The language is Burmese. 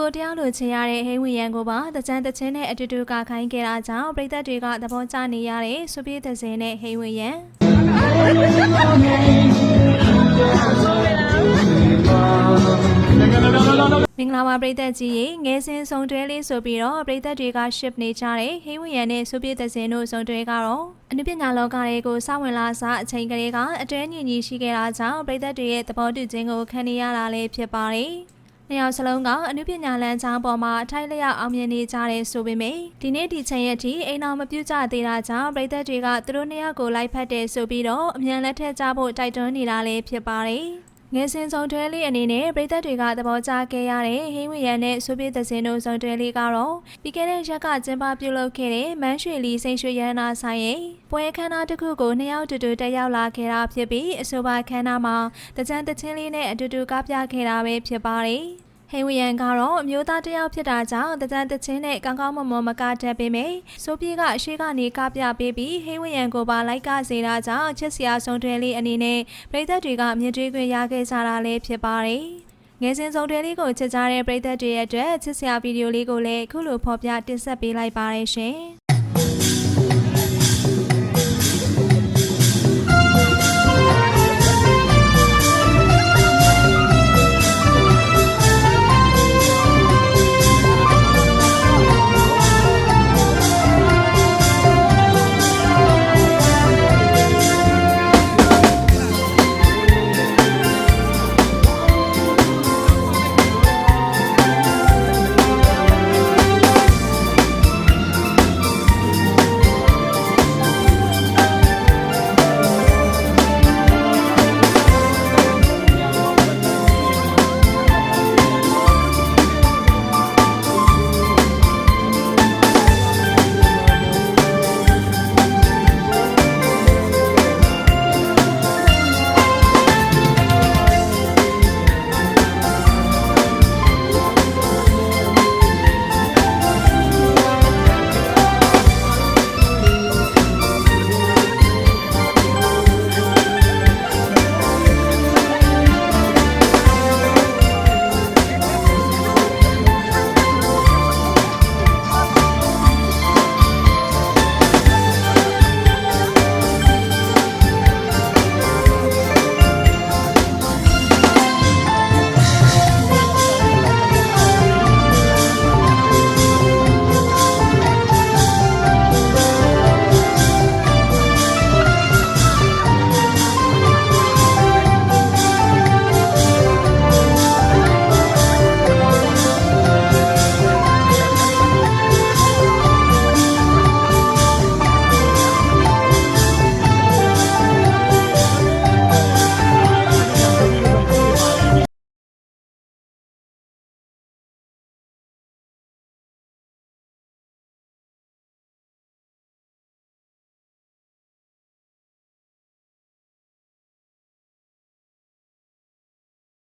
ကိုတရားလိုချင်ရတဲ့ဟိန်းဝီယန်ကိုပါတကြံတချင်းနဲ့အတူတူကခိုင်းခဲ့တာကြောင့်ပြည်သက်တွေကသဘောကျနေရတဲ့စူပြေသစင်နဲ့ဟိန်းဝီယန်မင်္ဂလာပါပြည်သက်ကြီးရေငယ်စဉ်စုံတွဲလေးဆိုပြီးတော့ပြည်သက်တွေက ship နေကြတဲ့ဟိန်းဝီယန်နဲ့စူပြေသစင်တို့စုံတွဲကတော့အနုပညာလောကတွေကိုစဝင်လာစအချိန်ကလေးကအတွဲညီညီရှိခဲ့တာကြောင့်ပြည်သက်တွေရဲ့သဘောတူခြင်းကိုခံနေရတာလည်းဖြစ်ပါတယ်။ နှစ်ယောက်စလုံးကအနုပညာလမ်းကြောင်းပေါ်မှာအထိုက်လျောက်အောင်မြင်နေကြတယ်ဆိုပေမယ့်ဒီနေ့ဒီချိန်ရက်ထိအိမ်တော်မပြုတ်ကြသေးတာကြောင့်ပြည်သက်တွေကသူတို့နှစ်ယောက်ကိုလိုက်ဖက်တယ်ဆိုပြီးတော့အမြန်လက်ထက်ကြဖို့တိုက်တွန်းနေတာလည်းဖြစ်ပါတယ်။ငယ်စဉ်စုံတွဲလေးအနေနဲ့ပြည်သက်တွေကသဘောကျခဲ့ရတဲ့ဟင်းဝရံနဲ့ဆိုပြေသစင်တို့စုံတွဲလေးကတော့ပြီးခဲ့တဲ့ရက်ကကျင်းပပြုလုပ်ခဲ့တဲ့မန်းရွှေလီစိန်ရွှေရဟနာဆိုင်ရဲ့ပွဲခမ်းနားတစ်ခုကိုနှစ်ယောက်တူတူတက်ရောက်လာခဲ့တာဖြစ်ပြီးအဆိုပါခမ်းနားမှာတကြံတချင်းလေးနဲ့အတူတူကားပြခဲ့တာပဲဖြစ်ပါတယ်။ ဟိဝယန်ကတော့အမျိုးသားတစ်ယောက်ဖြစ်တာကြောင့်တကြံတချင်းနဲ့ကောင်းကောင်းမွန်မွန်မကတတ်ပေမယ့်ဆိုပြေကအရှိကနေကပြပေးပြီးဟိဝယန်ကိုပါလိုက်ကစေတာကြောင့်ချစ်စရာဆုံးတွဲလေးအနေနဲ့ပြည်သက်တွေကမြင်တွေ့ခွင့်ရခဲ့ကြတာလည်းဖြစ်ပါတယ်။ငယ်စဉ်ဆုံးတွဲလေးကိုချစ်ကြတဲ့ပြည်သက်တွေရဲ့အတွက်ချစ်စရာဗီဒီယိုလေးကိုလည်းအခုလိုဖော်ပြတင်ဆက်ပေးလိုက်ပါတယ်ရှင်။